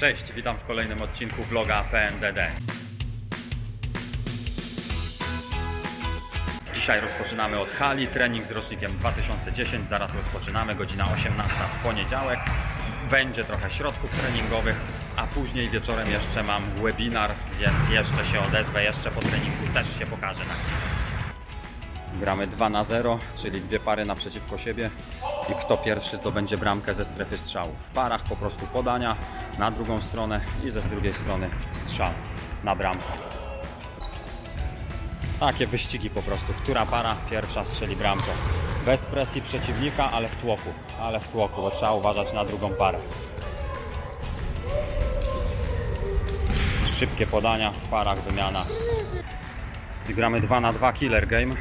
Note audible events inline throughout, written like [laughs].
Cześć, witam w kolejnym odcinku vloga PNDD. Dzisiaj rozpoczynamy od hali, trening z rocznikiem 2010, zaraz rozpoczynamy, godzina 18 w poniedziałek. Będzie trochę środków treningowych, a później wieczorem jeszcze mam webinar, więc jeszcze się odezwę, jeszcze po treningu też się pokażę na Gramy 2 na 0, czyli dwie pary naprzeciwko siebie i kto pierwszy zdobędzie bramkę ze strefy strzału. W parach po prostu podania na drugą stronę i ze z drugiej strony strzał na bramkę. Takie wyścigi po prostu. Która para pierwsza strzeli bramkę. Bez presji przeciwnika, ale w tłoku. Ale w tłoku, bo trzeba uważać na drugą parę. Szybkie podania w parach, wymiana. I gramy 2 na 2 killer game,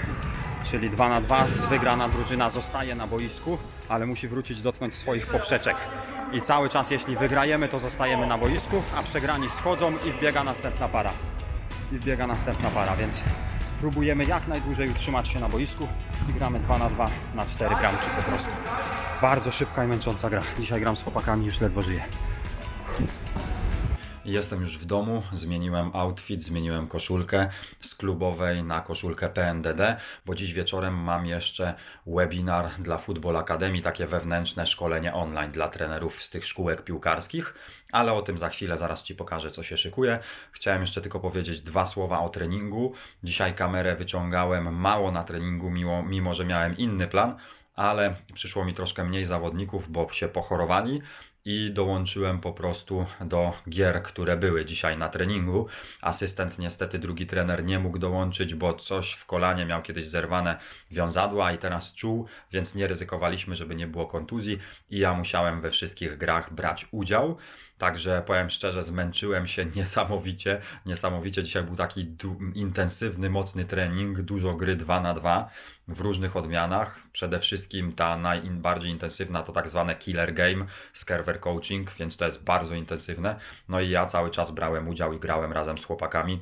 czyli 2 na 2 wygrana drużyna zostaje na boisku, ale musi wrócić dotknąć swoich poprzeczek. I cały czas jeśli wygrajemy, to zostajemy na boisku, a przegrani schodzą i wbiega następna para. I wbiega następna para, więc próbujemy jak najdłużej utrzymać się na boisku i gramy 2 na 2 na 4 bramki po prostu. Bardzo szybka i męcząca gra. Dzisiaj gram z chłopakami, już ledwo żyję. Jestem już w domu, zmieniłem outfit, zmieniłem koszulkę z klubowej na koszulkę PNDD, bo dziś wieczorem mam jeszcze webinar dla Football Academy, takie wewnętrzne szkolenie online dla trenerów z tych szkółek piłkarskich, ale o tym za chwilę zaraz Ci pokażę, co się szykuje. Chciałem jeszcze tylko powiedzieć dwa słowa o treningu. Dzisiaj kamerę wyciągałem mało na treningu, mimo, mimo że miałem inny plan, ale przyszło mi troszkę mniej zawodników, bo się pochorowali i dołączyłem po prostu do gier, które były dzisiaj na treningu. Asystent, niestety drugi trener nie mógł dołączyć, bo coś w kolanie miał kiedyś zerwane wiązadła i teraz czuł, więc nie ryzykowaliśmy, żeby nie było kontuzji i ja musiałem we wszystkich grach brać udział. Także powiem szczerze, zmęczyłem się [laughs] niesamowicie. Niesamowicie dzisiaj był taki intensywny, mocny trening, dużo gry 2 na 2 w różnych odmianach. Przede wszystkim ta najbardziej intensywna to tak zwane killer game, skerwer coaching, więc to jest bardzo intensywne. No i ja cały czas brałem udział i grałem razem z chłopakami.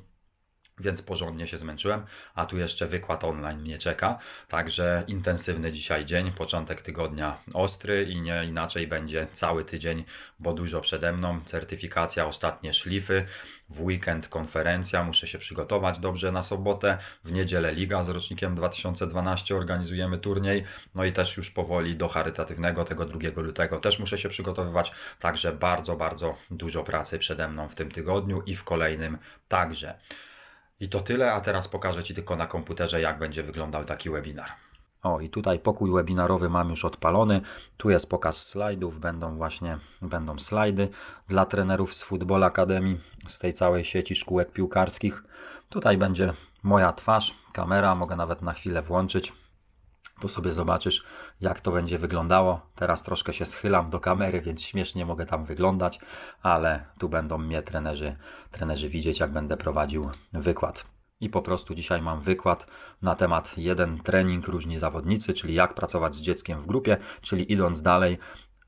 Więc porządnie się zmęczyłem, a tu jeszcze wykład online mnie czeka. Także intensywny dzisiaj dzień, początek tygodnia ostry i nie inaczej będzie cały tydzień, bo dużo przede mną. Certyfikacja, ostatnie szlify, w weekend konferencja, muszę się przygotować dobrze na sobotę. W niedzielę liga z rocznikiem 2012 organizujemy turniej. No i też już powoli do charytatywnego tego 2 lutego też muszę się przygotowywać. Także bardzo, bardzo dużo pracy przede mną w tym tygodniu i w kolejnym także. I to tyle, a teraz pokażę Ci tylko na komputerze, jak będzie wyglądał taki webinar. O, i tutaj pokój webinarowy mam już odpalony. Tu jest pokaz slajdów, będą właśnie będą slajdy dla trenerów z Football Academy, z tej całej sieci szkółek piłkarskich. Tutaj będzie moja twarz, kamera, mogę nawet na chwilę włączyć. Tu sobie zobaczysz, jak to będzie wyglądało. Teraz troszkę się schylam do kamery, więc śmiesznie mogę tam wyglądać, ale tu będą mnie trenerzy, trenerzy widzieć, jak będę prowadził wykład. I po prostu dzisiaj mam wykład na temat jeden trening różni zawodnicy, czyli jak pracować z dzieckiem w grupie, czyli idąc dalej,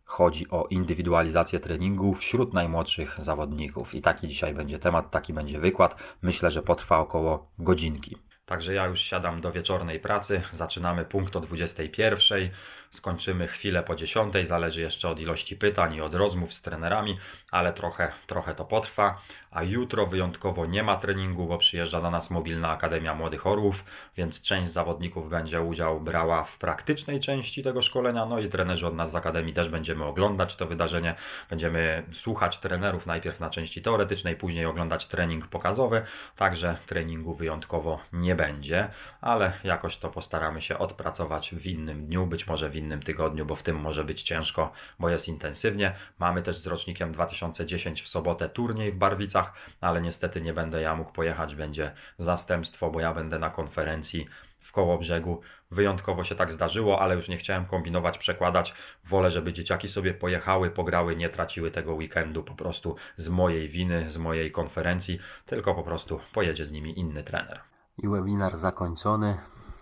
chodzi o indywidualizację treningu wśród najmłodszych zawodników. I taki dzisiaj będzie temat, taki będzie wykład. Myślę, że potrwa około godzinki. Także ja już siadam do wieczornej pracy. Zaczynamy punkt o 21. Skończymy chwilę po 10. Zależy jeszcze od ilości pytań i od rozmów z trenerami, ale trochę, trochę to potrwa. A jutro wyjątkowo nie ma treningu, bo przyjeżdża do nas Mobilna Akademia Młodych Orłów, więc część zawodników będzie udział brała w praktycznej części tego szkolenia. No i trenerzy od nas z Akademii też będziemy oglądać to wydarzenie. Będziemy słuchać trenerów najpierw na części teoretycznej, później oglądać trening pokazowy. Także treningu wyjątkowo nie będzie, ale jakoś to postaramy się odpracować w innym dniu, być może w innym tygodniu, bo w tym może być ciężko, bo jest intensywnie. Mamy też z rocznikiem 2010 w sobotę turniej w Barwicach, ale niestety nie będę ja mógł pojechać, będzie zastępstwo, bo ja będę na konferencji w Kołobrzegu. Wyjątkowo się tak zdarzyło, ale już nie chciałem kombinować, przekładać. Wolę, żeby dzieciaki sobie pojechały, pograły, nie traciły tego weekendu po prostu z mojej winy, z mojej konferencji, tylko po prostu pojedzie z nimi inny trener. I webinar zakończony.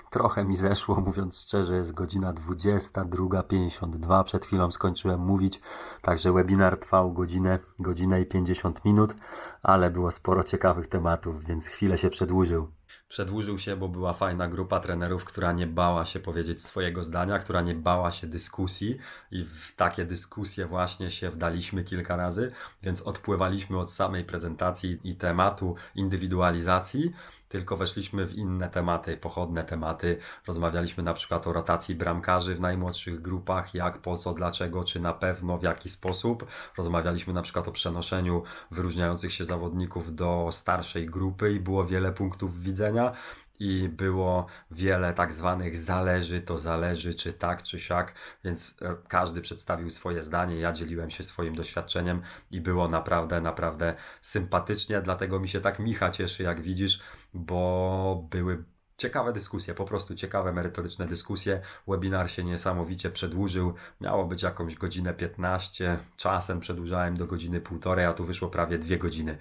Trochę mi zeszło, mówiąc szczerze, jest godzina 22.52. Przed chwilą skończyłem mówić, także webinar trwał godzinę, godzinę i 50 minut, ale było sporo ciekawych tematów, więc chwilę się przedłużył. Przedłużył się, bo była fajna grupa trenerów, która nie bała się powiedzieć swojego zdania, która nie bała się dyskusji i w takie dyskusje właśnie się wdaliśmy kilka razy, więc odpływaliśmy od samej prezentacji i tematu indywidualizacji, tylko weszliśmy w inne tematy, pochodne tematy. Rozmawialiśmy na przykład o rotacji bramkarzy w najmłodszych grupach, jak, po co, dlaczego, czy na pewno, w jaki sposób. Rozmawialiśmy na przykład o przenoszeniu wyróżniających się zawodników do starszej grupy i było wiele punktów widzenia i było wiele tak zwanych zależy, to zależy, czy tak, czy siak, więc e, każdy przedstawił swoje zdanie, ja dzieliłem się swoim doświadczeniem i było naprawdę, naprawdę sympatycznie, dlatego mi się tak Micha cieszy, jak widzisz, bo były ciekawe dyskusje, po prostu ciekawe, merytoryczne dyskusje. Webinar się niesamowicie przedłużył. Miało być jakąś godzinę 15, czasem przedłużałem do godziny półtorej, a tu wyszło prawie dwie godziny.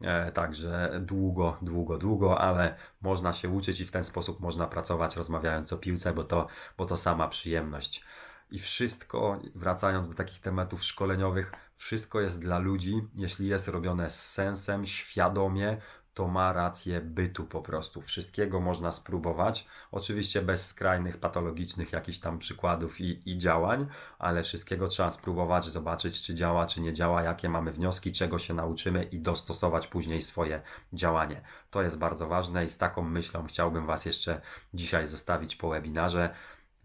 E, Także długo, długo, długo, ale można się uczyć i w ten sposób można pracować rozmawiając o piłce, bo to, bo to sama przyjemność. I wszystko, wracając do takich tematów szkoleniowych, wszystko jest dla ludzi, jeśli jest robione z sensem, świadomie, to ma rację bytu po prostu. Wszystkiego można spróbować. Oczywiście bez skrajnych, patologicznych jakichś tam przykładów i, i działań, ale wszystkiego trzeba spróbować, zobaczyć, czy działa, czy nie działa, jakie mamy wnioski, czego się nauczymy i dostosować później swoje działanie. To jest bardzo ważne i z taką myślą chciałbym Was jeszcze dzisiaj zostawić po webinarze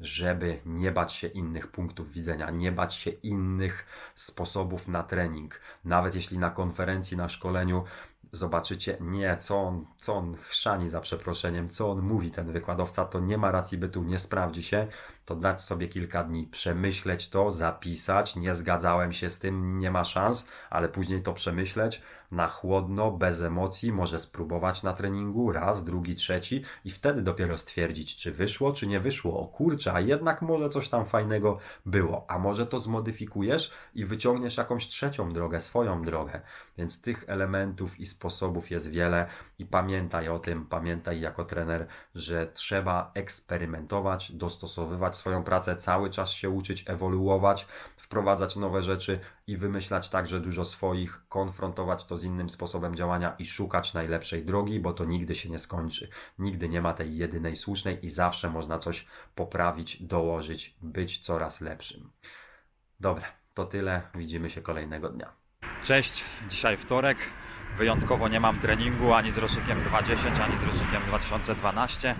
żeby nie bać się innych punktów widzenia, nie bać się innych sposobów na trening. Nawet jeśli na konferencji, na szkoleniu zobaczycie, nie, co on, co on chrzani za przeproszeniem, co on mówi, ten wykładowca, to nie ma racji bytu, nie sprawdzi się, to dać sobie kilka dni, przemyśleć to, zapisać, nie zgadzałem się z tym, nie ma szans, ale później to przemyśleć na chłodno, bez emocji, może spróbować na treningu, raz, drugi, trzeci i wtedy dopiero stwierdzić, czy wyszło, czy nie wyszło. O kurczę, a jednak może coś tam fajnego było, a może to zmodyfikujesz i wyciągniesz jakąś trzecią drogę, swoją drogę. Więc tych elementów i sposobów jest wiele i pamiętaj o tym, pamiętaj jako trener, że trzeba eksperymentować, dostosowywać swoją pracę, cały czas się uczyć, ewoluować, wprowadzać nowe rzeczy i wymyślać także dużo swoich, konfrontować to z innym sposobem działania i szukać najlepszej drogi, bo to nigdy się nie skończy. Nigdy nie ma tej jedynej słusznej i zawsze można coś poprawić, dołożyć, być coraz lepszym. Dobra, to tyle. Widzimy się kolejnego dnia. Cześć, dzisiaj wtorek. Wyjątkowo nie mam treningu ani z rocznikiem 20, ani z rocznikiem 2012,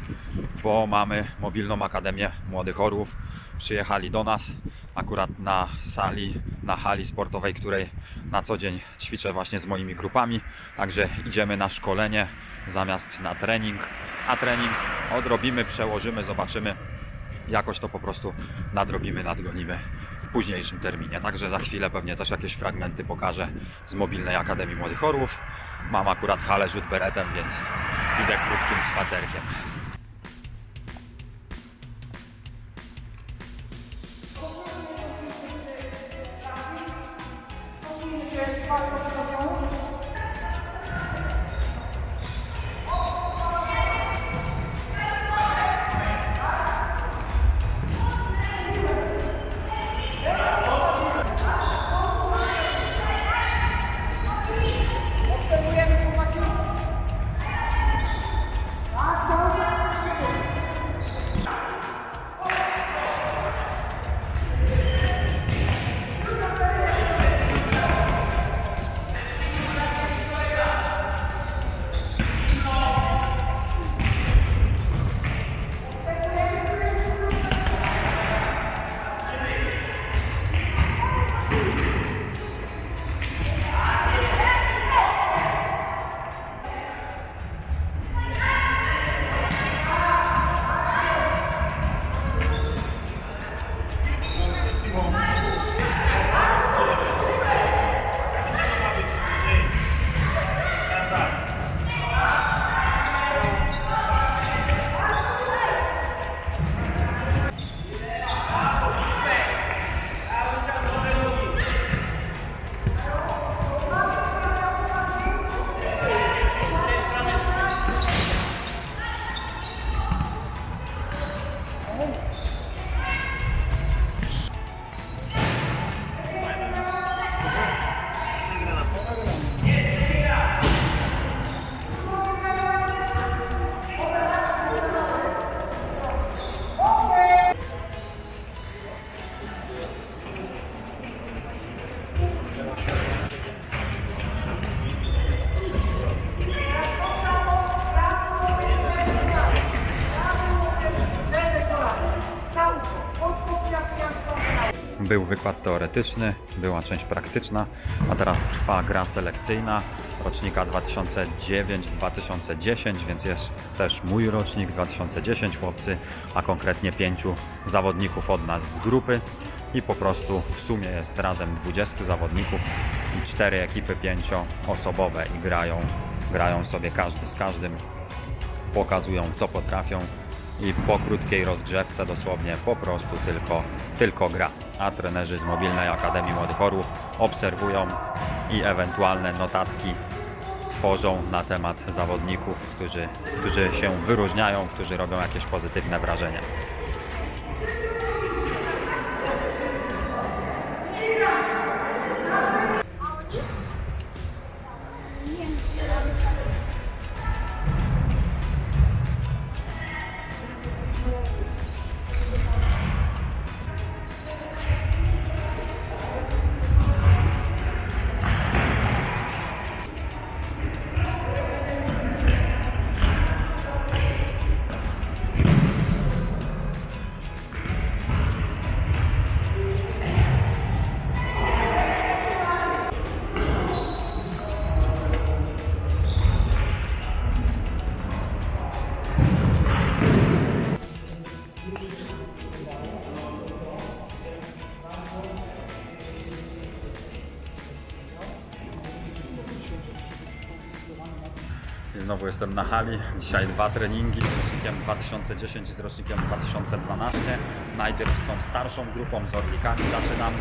bo mamy mobilną Akademię Młodych Orłów. Przyjechali do nas akurat na sali, na hali sportowej, której na co dzień ćwiczę właśnie z moimi grupami. Także idziemy na szkolenie zamiast na trening. A trening odrobimy, przełożymy, zobaczymy. Jakoś to po prostu nadrobimy, nadgonimy późniejszym terminie. Także za chwilę pewnie też jakieś fragmenty pokażę z mobilnej Akademii Młodych Orłów. Mam akurat halę rzut beretem, więc idę krótkim spacerkiem. Był wykład teoretyczny, była część praktyczna, a teraz trwa gra selekcyjna rocznika 2009-2010, więc jest też mój rocznik 2010 chłopcy, a konkretnie pięciu zawodników od nas z grupy. I po prostu w sumie jest razem 20 zawodników i cztery ekipy pięcioosobowe i grają, grają sobie każdy z każdym, pokazują co potrafią i po krótkiej rozgrzewce dosłownie po prostu tylko, tylko gra. A trenerzy z Mobilnej Akademii Młodych Orłów obserwują i ewentualne notatki tworzą na temat zawodników, którzy, którzy się wyróżniają, którzy robią jakieś pozytywne wrażenie. I znowu jestem na hali. Dzisiaj dwa treningi z rocznikiem 2010 i z rocznikiem 2012. Najpierw z tą starszą grupą z orlikami zaczynam.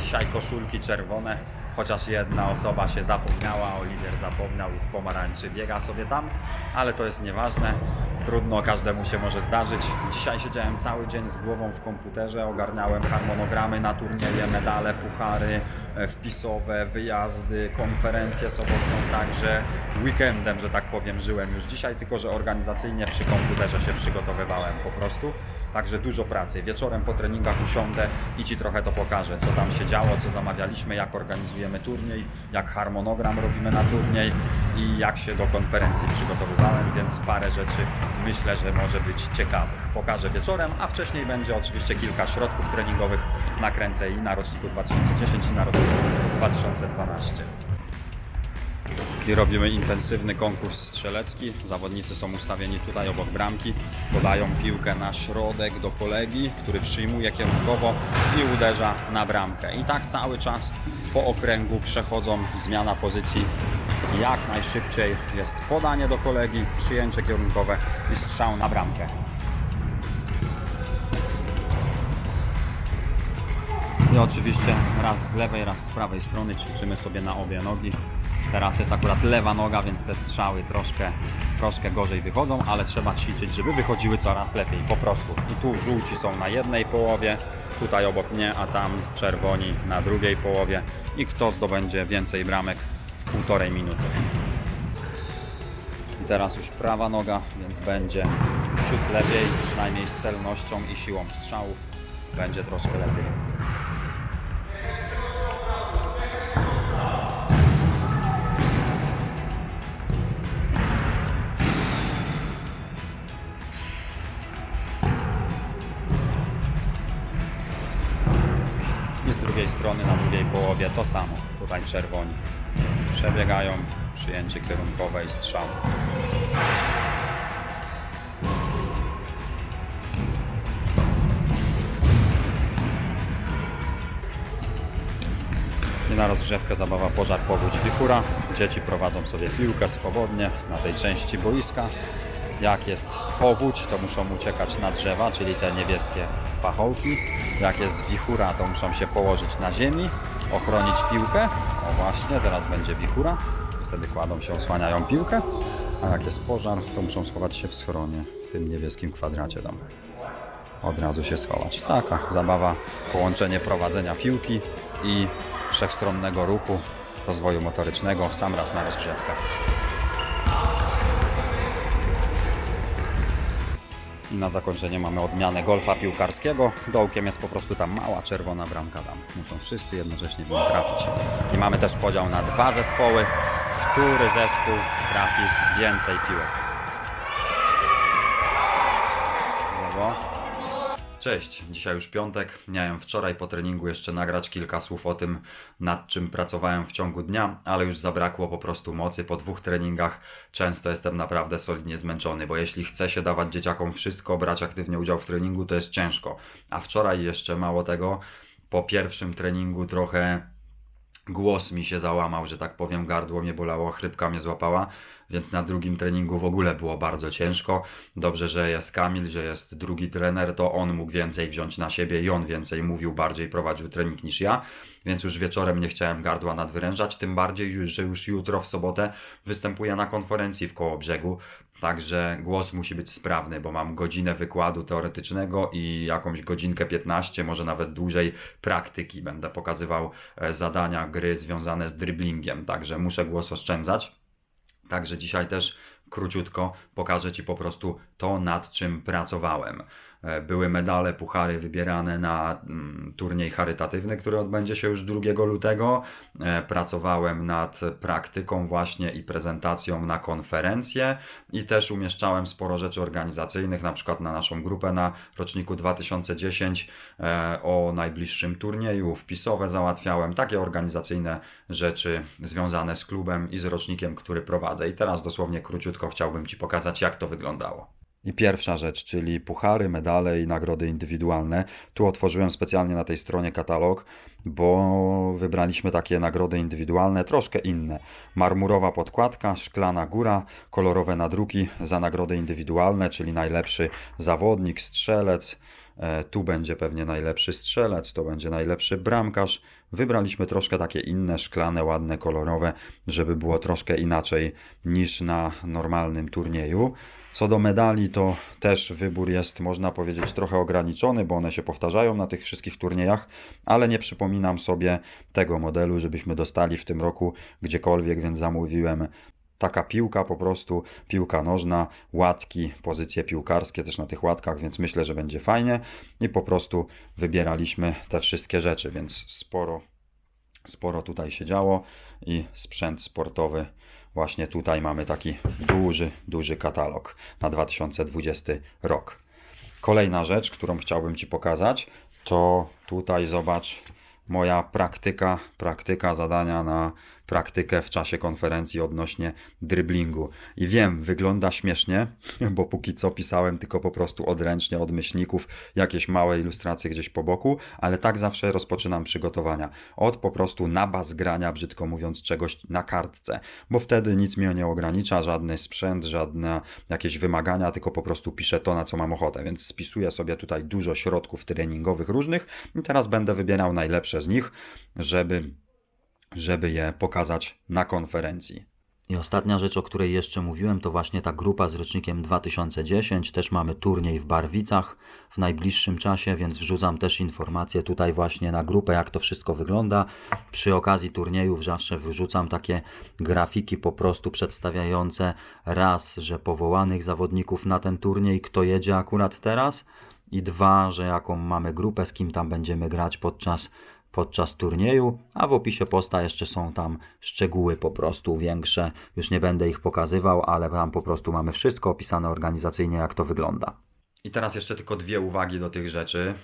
Dzisiaj koszulki czerwone, chociaż jedna osoba się zapomniała, Oliwier zapomniał i w pomarańczy biega sobie tam, ale to jest nieważne. Trudno, każdemu się może zdarzyć. Dzisiaj siedziałem cały dzień z głową w komputerze, ogarniałem harmonogramy na turnieje, medale, puchary, e, wpisowe, wyjazdy, konferencje sobotną, także weekendem, że tak powiem, żyłem już dzisiaj, tylko że organizacyjnie przy komputerze się przygotowywałem po prostu. Także dużo pracy. Wieczorem po treningach usiądę i Ci trochę to pokażę, co tam się działo, co zamawialiśmy, jak organizujemy turniej, jak harmonogram robimy na turniej i jak się do konferencji przygotowywałem, więc parę rzeczy myślę, że może być ciekawych. Pokażę wieczorem, a wcześniej będzie oczywiście kilka środków treningowych nakręcę i na roczniku 2010 i na roczniku 2012. I robimy intensywny konkurs strzelecki. Zawodnicy są ustawieni tutaj obok bramki. Podają piłkę na środek do kolegi, który przyjmuje kierunkowo i uderza na bramkę. I tak cały czas po okręgu przechodzą zmiana pozycji. Jak najszybciej jest podanie do kolegi, przyjęcie kierunkowe i strzał na bramkę. I oczywiście raz z lewej, raz z prawej strony ćwiczymy sobie na obie nogi. Teraz jest akurat lewa noga, więc te strzały troszkę, troszkę gorzej wychodzą, ale trzeba ćwiczyć, żeby wychodziły coraz lepiej, po prostu. I tu żółci są na jednej połowie, tutaj obok mnie, a tam czerwoni na drugiej połowie. I kto zdobędzie więcej bramek w półtorej minuty. I teraz już prawa noga, więc będzie ciut lepiej, przynajmniej z celnością i siłą strzałów będzie troszkę lepiej. Połowie to samo. Tutaj czerwoni przebiegają, przyjęcie kierunkowe i strzał. I na rozgrzewkę zabawa Pożar Powódź Wichura. Dzieci prowadzą sobie piłkę swobodnie na tej części boiska. Jak jest powódź, to muszą uciekać na drzewa, czyli te niebieskie pachołki. Jak jest wichura, to muszą się położyć na ziemi, ochronić piłkę. O właśnie, teraz będzie wichura. Wtedy kładą się, osłaniają piłkę. A jak jest pożar, to muszą schować się w schronie, w tym niebieskim kwadracie tam. Od razu się schować. Taka zabawa, połączenie prowadzenia piłki i wszechstronnego ruchu, rozwoju motorycznego sam raz na rozgrzewkę. I na zakończenie mamy odmianę golfa piłkarskiego. Dołkiem jest po prostu ta mała czerwona bramka tam. Muszą wszyscy jednocześnie w nią trafić. I mamy też podział na dwa zespoły, który zespół trafi więcej piłek. Cześć, dzisiaj już piątek. Miałem wczoraj po treningu jeszcze nagrać kilka słów o tym, nad czym pracowałem w ciągu dnia, ale już zabrakło po prostu mocy po dwóch treningach. Często jestem naprawdę solidnie zmęczony, bo jeśli chce się dawać dzieciakom wszystko, brać aktywnie udział w treningu, to jest ciężko. A wczoraj jeszcze mało tego, po pierwszym treningu trochę głos mi się załamał, że tak powiem, gardło mnie bolało, chrypka mnie złapała, więc na drugim treningu w ogóle było bardzo ciężko. Dobrze, że jest Kamil, że jest drugi trener, to on mógł więcej wziąć na siebie i on więcej mówił, bardziej prowadził trening niż ja, więc już wieczorem nie chciałem gardła nadwyrężać, tym bardziej, że już jutro w sobotę występuję na konferencji w Kołobrzegu, Także głos musi być sprawny, bo mam godzinę wykładu teoretycznego i jakąś godzinkę 15, może nawet dłużej praktyki. Będę pokazywał e, zadania, gry związane z dribblingiem, także muszę głos oszczędzać. Także dzisiaj też króciutko pokażę Ci po prostu to, nad czym pracowałem. E, Były medale, puchary wybierane na mm, turniej charytatywny, który odbędzie się już 2 lutego. E, Pracowałem nad praktyką właśnie i prezentacją na konferencję i też umieszczałem sporo rzeczy organizacyjnych, na przykład na naszą grupę na roczniku 2010 e, o najbliższym turnieju, wpisowe załatwiałem, takie organizacyjne rzeczy związane z klubem i z rocznikiem, który prowadzę. I teraz dosłownie króciutko chciałbym Ci pokazać, jak to wyglądało. I pierwsza rzecz, czyli puchary, medale i nagrody indywidualne. Tu otworzyłem specjalnie na tej stronie katalog, bo wybraliśmy takie nagrody indywidualne, troszkę inne. Marmurowa podkładka, szklana góra, kolorowe nadruki za nagrody indywidualne, czyli najlepszy zawodnik, strzelec. E, Tu będzie pewnie najlepszy strzelec, to będzie najlepszy bramkarz. Wybraliśmy troszkę takie inne, szklane, ładne, kolorowe, żeby było troszkę inaczej niż na normalnym turnieju. Co do medali, to też wybór jest, można powiedzieć, trochę ograniczony, bo one się powtarzają na tych wszystkich turniejach, ale nie przypominam sobie tego modelu, żebyśmy dostali w tym roku gdziekolwiek, więc zamówiłem taka piłka, po prostu piłka nożna, łatki, pozycje piłkarskie też na tych łatkach, więc myślę, że będzie fajnie i po prostu wybieraliśmy te wszystkie rzeczy, więc sporo, sporo tutaj się działo i sprzęt sportowy. Właśnie tutaj mamy taki duży, duży katalog na 2020 rok. Kolejna rzecz, którą chciałbym Ci pokazać, to tutaj zobacz moja praktyka, praktyka zadania na praktykę w czasie konferencji odnośnie driblingu. I wiem, wygląda śmiesznie, bo póki co pisałem tylko po prostu odręcznie od myślników, jakieś małe ilustracje gdzieś po boku, ale tak zawsze rozpoczynam przygotowania. Od po prostu nabazgrania, brzydko mówiąc, czegoś na kartce, bo wtedy nic mnie nie ogranicza, żadny sprzęt, żadne jakieś wymagania, tylko po prostu piszę to, na co mam ochotę, więc spisuję sobie tutaj dużo środków treningowych różnych i teraz będę wybierał najlepsze z nich, żeby żeby je pokazać na konferencji. I ostatnia rzecz, o której jeszcze mówiłem, to właśnie ta grupa z rocznikiem 2010. Też mamy turniej w Barwicach w najbliższym czasie, więc wrzucam też informacje tutaj właśnie na grupę, jak to wszystko wygląda. Przy okazji turniejów zawsze wrzucam takie grafiki po prostu przedstawiające raz, że powołanych zawodników na ten turniej, kto jedzie akurat teraz i dwa, że jaką mamy grupę, z kim tam będziemy grać podczas podczas turnieju, a w opisie posta jeszcze są tam szczegóły po prostu większe. Już nie będę ich pokazywał, ale tam po prostu mamy wszystko opisane organizacyjnie, jak to wygląda. I teraz jeszcze tylko dwie uwagi do tych rzeczy.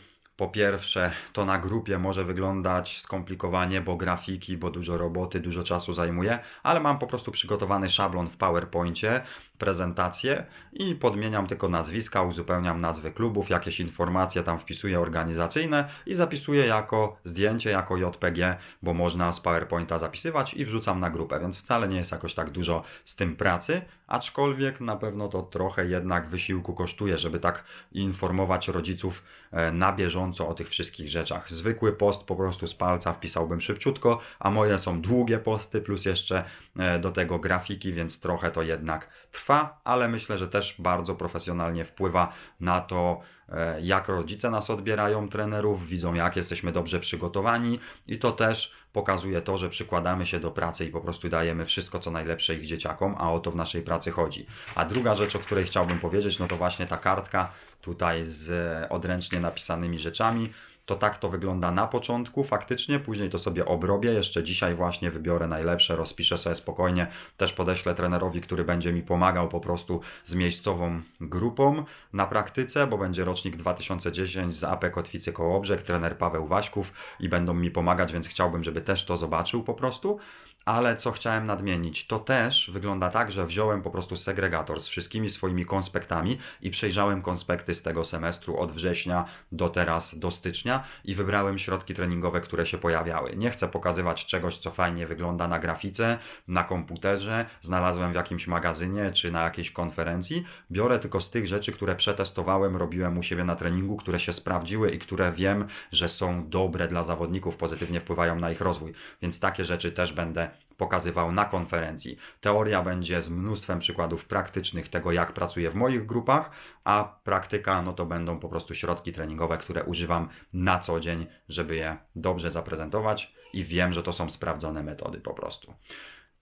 Po pierwsze, to na grupie może wyglądać skomplikowanie, bo grafiki, bo dużo roboty, dużo czasu zajmuje, ale mam po prostu przygotowany szablon w PowerPoincie, prezentację i podmieniam tylko nazwiska, uzupełniam nazwy klubów, jakieś informacje tam wpisuję organizacyjne i zapisuję jako zdjęcie, jako JPG, bo można z PowerPointa zapisywać i wrzucam na grupę, więc wcale nie jest jakoś tak dużo z tym pracy, aczkolwiek na pewno to trochę jednak wysiłku kosztuje, żeby tak informować rodziców e, na bieżąco o tych wszystkich rzeczach. Zwykły post po prostu z palca wpisałbym szybciutko, a moje są długie posty, plus jeszcze e, do tego grafiki, więc trochę to jednak trwa, ale myślę, że też bardzo profesjonalnie wpływa na to, e, jak rodzice nas odbierają, trenerów, widzą jak jesteśmy dobrze przygotowani i to też pokazuje to, że przykładamy się do pracy i po prostu dajemy wszystko, co najlepsze ich dzieciakom, a o to w naszej pracy chodzi. A druga rzecz, o której chciałbym powiedzieć, no to właśnie ta kartka tutaj z odręcznie napisanymi rzeczami. To tak to wygląda na początku. Faktycznie, później to sobie obrobię, jeszcze dzisiaj właśnie wybiorę najlepsze, rozpiszę sobie spokojnie, też podeślę trenerowi, który będzie mi pomagał po prostu z miejscową grupą na praktyce, bo będzie rocznik 2010 z AP Kotwicy Kołobrzeg, trener Paweł Waśków i będą mi pomagać, więc chciałbym, żeby też to zobaczył po prostu. Ale co chciałem nadmienić, to też wygląda tak, że wziąłem po prostu segregator z wszystkimi swoimi konspektami i przejrzałem konspekty z tego semestru od września do teraz, do stycznia i wybrałem środki treningowe, które się pojawiały. Nie chcę pokazywać czegoś, co fajnie wygląda na grafice, na komputerze, znalazłem w jakimś magazynie czy na jakiejś konferencji. Biorę tylko z tych rzeczy, które przetestowałem, robiłem u siebie na treningu, które się sprawdziły i które wiem, że są dobre dla zawodników, pozytywnie wpływają na ich rozwój. Więc takie rzeczy też będę pokazywał na konferencji. Teoria będzie z mnóstwem przykładów praktycznych tego, jak pracuję w moich grupach, a praktyka no to będą po prostu środki treningowe, które używam na co dzień, żeby je dobrze zaprezentować i wiem, że to są sprawdzone metody po prostu.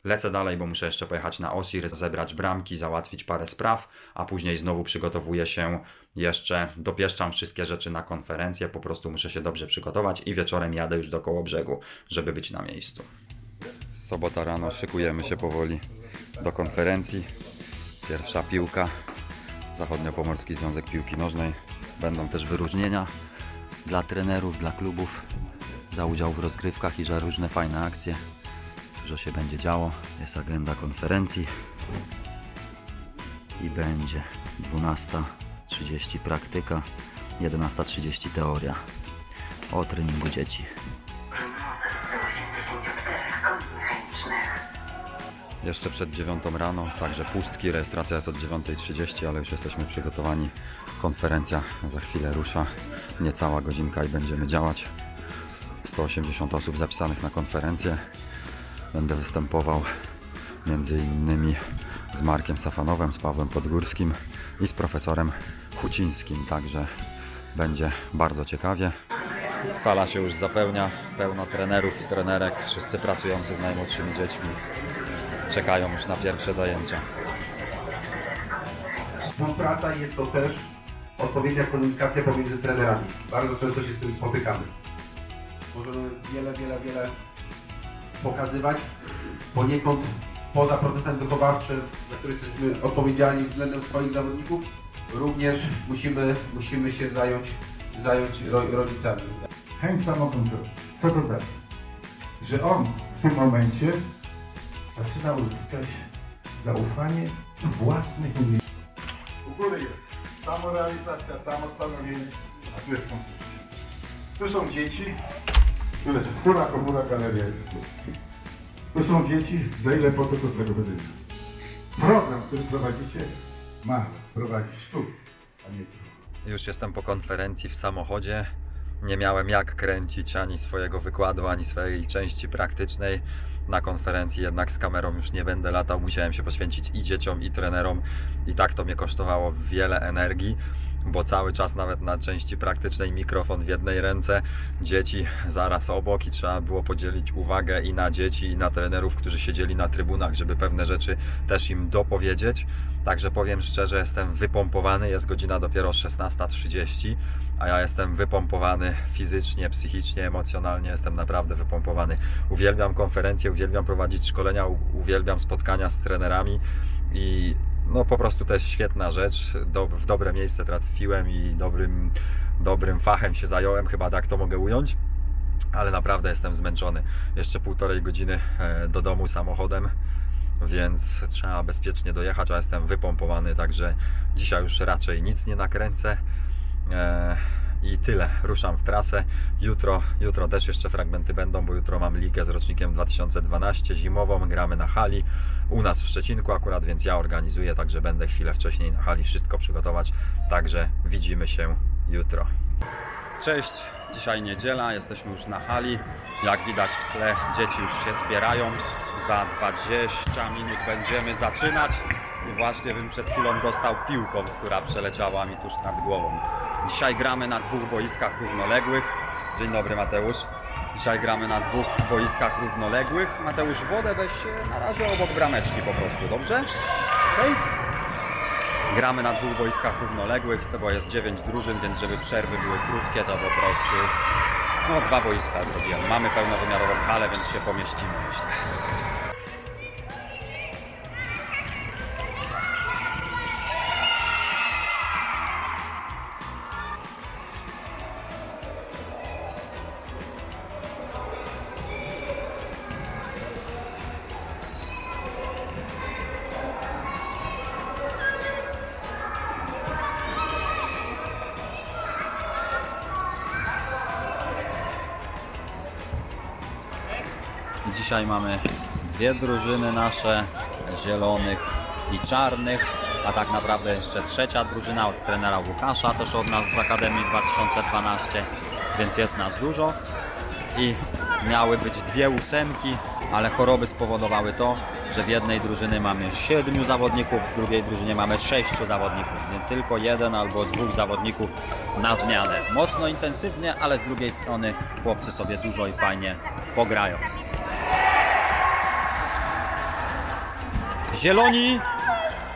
Lecę dalej, bo muszę jeszcze pojechać na Osir, zebrać bramki, załatwić parę spraw, a później znowu przygotowuję się jeszcze, dopieszczam wszystkie rzeczy na konferencję, po prostu muszę się dobrze przygotować i wieczorem jadę już do koło brzegu, żeby być na miejscu. Sobota rano szykujemy się powoli do konferencji. Pierwsza piłka, Zachodniopomorski Związek Piłki Nożnej. Będą też wyróżnienia dla trenerów, dla klubów za udział w rozgrywkach i że różne fajne akcje. Dużo się będzie działo. Jest agenda konferencji i będzie 12.30 praktyka, 11.30 teoria o treningu dzieci. Jeszcze przed 9 rano, także pustki, rejestracja jest od 9.30, ale już jesteśmy przygotowani. Konferencja za chwilę rusza, niecała godzinka i będziemy działać. 180 osób zapisanych na konferencję. Będę występował między innymi z Markiem Safanowem, z Pawłem Podgórskim i z profesorem Hucińskim, także będzie bardzo ciekawie. Sala się już zapełnia, pełno trenerów i trenerek, wszyscy pracujący z najmłodszymi dziećmi czekają już na pierwsze zajęcia. Współpraca jest to też odpowiednia komunikacja pomiędzy trenerami. Bardzo często się z tym spotykamy. Możemy wiele, wiele, wiele pokazywać. Poniekąd poza procesem wychowawczym, za który jesteśmy odpowiedzialni względem swoich zawodników, również musimy, musimy się zająć, zająć ro, rodzicami. chęć samokontroli. Co to da? Że on w tym momencie zaczyna uzyskać zaufanie własnych umiejętności. U góry jest samorealizacja, samostanowienie, a tu jest konsumpcja. Tu są dzieci, tu jest hura, komura, galeria jest tu. Tu są dzieci, za ile po co to tego będzie. Program, który prowadzicie, ma prowadzić tu, a nie tu. Już jestem po konferencji w samochodzie. Nie miałem jak kręcić ani swojego wykładu, ani swojej części praktycznej na konferencji, jednak z kamerą już nie będę latał. Musiałem się poświęcić i dzieciom, i trenerom, i tak to mnie kosztowało wiele energii, bo cały czas nawet na części praktycznej mikrofon w jednej ręce, dzieci zaraz obok, i trzeba było podzielić uwagę i na dzieci, i na trenerów, którzy siedzieli na trybunach, żeby pewne rzeczy też im dopowiedzieć. Także powiem szczerze, jestem wypompowany. Jest godzina dopiero 16.30, a ja jestem wypompowany fizycznie, psychicznie, emocjonalnie. Jestem naprawdę wypompowany. Uwielbiam konferencje, uwielbiam prowadzić szkolenia, uwielbiam spotkania z trenerami i no po prostu to jest świetna rzecz. Do, w dobre miejsce trafiłem i dobrym, dobrym fachem się zająłem, chyba tak to mogę ująć. Ale naprawdę jestem zmęczony. Jeszcze półtorej godziny e, do domu samochodem więc trzeba bezpiecznie dojechać, a jestem wypompowany, także dzisiaj już raczej nic nie nakręcę. I tyle, ruszam w trasę. Jutro, jutro też jeszcze fragmenty będą, bo jutro mam ligę z rocznikiem 2012 zimową, gramy na hali u nas w Szczecinku akurat, więc ja organizuję, także będę chwilę wcześniej na hali wszystko przygotować, także widzimy się jutro. Cześć, dzisiaj niedziela, jesteśmy już na hali. Jak widać w tle dzieci już się zbierają. Za 20 minut będziemy zaczynać. Właśnie bym przed chwilą dostał piłką, która przeleciała mi tuż nad głową. Dzisiaj gramy na dwóch boiskach równoległych. Dzień dobry Mateusz. Dzisiaj gramy na dwóch boiskach równoległych. Mateusz, wodę weź na razie obok brameczki po prostu, dobrze? Okej? Gramy na dwóch boiskach równoległych, to bo jest 9 drużyn, więc żeby przerwy były krótkie, to po prostu no dwa boiska zrobiłem. Mamy pełnowymiarową halę, więc się pomieścimy, myślę. Dzisiaj mamy dwie drużyny nasze, zielonych i czarnych, a tak naprawdę jeszcze trzecia drużyna od trenera Łukasza, też od nas z Akademii 2012, więc jest nas dużo. I miały być dwie ósemki, ale choroby spowodowały to, że w jednej drużynie mamy siedmiu zawodników, w drugiej drużynie mamy sześciu zawodników, więc tylko jeden albo dwóch zawodników na zmianę. Mocno intensywnie, ale z drugiej strony chłopcy sobie dużo i fajnie pograją. Zieloni,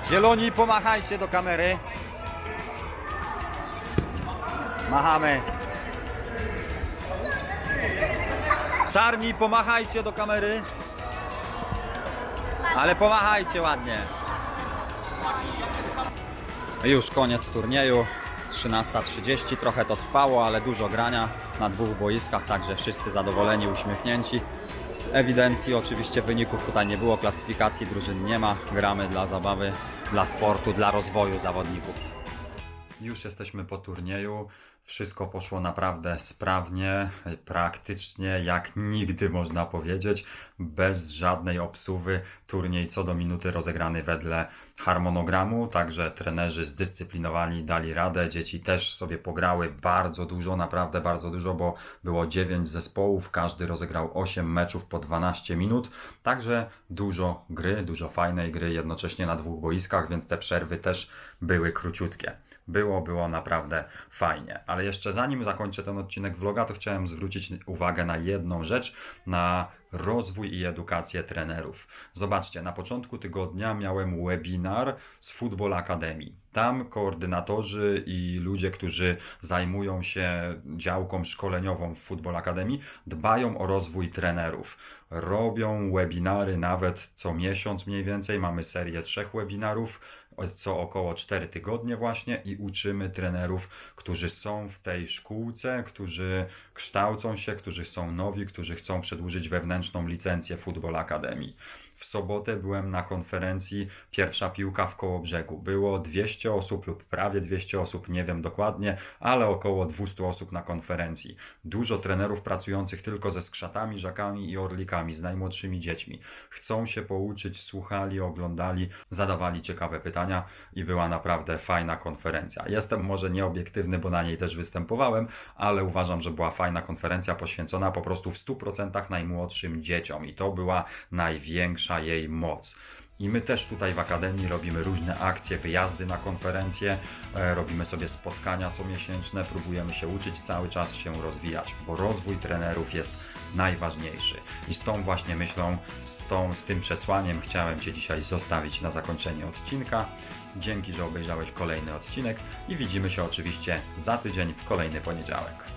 zieloni, pomachajcie do kamery. Machamy. Czarni, pomachajcie do kamery. Ale pomachajcie ładnie. Już koniec turnieju. 13.30, trochę to trwało, ale dużo grania na dwóch boiskach, także wszyscy zadowoleni, uśmiechnięci. Ewidencji oczywiście wyników tutaj nie było, klasyfikacji drużyn nie ma. Gramy dla zabawy, dla sportu, dla rozwoju zawodników. Już jesteśmy po turnieju. Wszystko poszło naprawdę sprawnie, praktycznie jak nigdy można powiedzieć, bez żadnej obsuwy. Turniej co do minuty rozegrany wedle harmonogramu, także trenerzy zdyscyplinowali, dali radę. Dzieci też sobie pograły bardzo dużo, naprawdę bardzo dużo, bo było 9 zespołów, każdy rozegrał 8 meczów po 12 minut, także dużo gry, dużo fajnej gry jednocześnie na dwóch boiskach, więc te przerwy też były króciutkie. Było, było naprawdę fajnie. Ale jeszcze zanim zakończę ten odcinek vloga, to chciałem zwrócić uwagę na jedną rzecz, na rozwój i edukację trenerów. Zobaczcie, na początku tygodnia miałem webinar z Football Academy. Tam koordynatorzy i ludzie, którzy zajmują się działką szkoleniową w Football Academy, dbają o rozwój trenerów. Robią webinary nawet co miesiąc mniej więcej. Mamy serię trzech webinarów co około 4 tygodnie właśnie i uczymy trenerów, którzy są w tej szkółce, którzy kształcą się, którzy są nowi, którzy chcą przedłużyć wewnętrzną licencję Football Academy. W sobotę byłem na konferencji Pierwsza Piłka w Kołobrzegu. Było 200 osób lub prawie 200 osób, nie wiem dokładnie, ale około 200 osób na konferencji. Dużo trenerów pracujących tylko ze skrzatami, żakami i orlikami, z najmłodszymi dziećmi. Chcą się pouczyć, słuchali, oglądali, zadawali ciekawe pytania i była naprawdę fajna konferencja. Jestem może nieobiektywny, bo na niej też występowałem, ale uważam, że była fajna konferencja poświęcona po prostu w 100% najmłodszym dzieciom i to była największa jej moc. I my też tutaj w Akademii robimy różne akcje, wyjazdy na konferencje, e, robimy sobie spotkania comiesięczne, próbujemy się uczyć, cały czas się rozwijać, bo rozwój trenerów jest najważniejszy. I z tą właśnie myślą, z, tą, z tym przesłaniem chciałem Cię dzisiaj zostawić na zakończenie odcinka. Dzięki, że obejrzałeś kolejny odcinek i widzimy się oczywiście za tydzień w kolejny poniedziałek.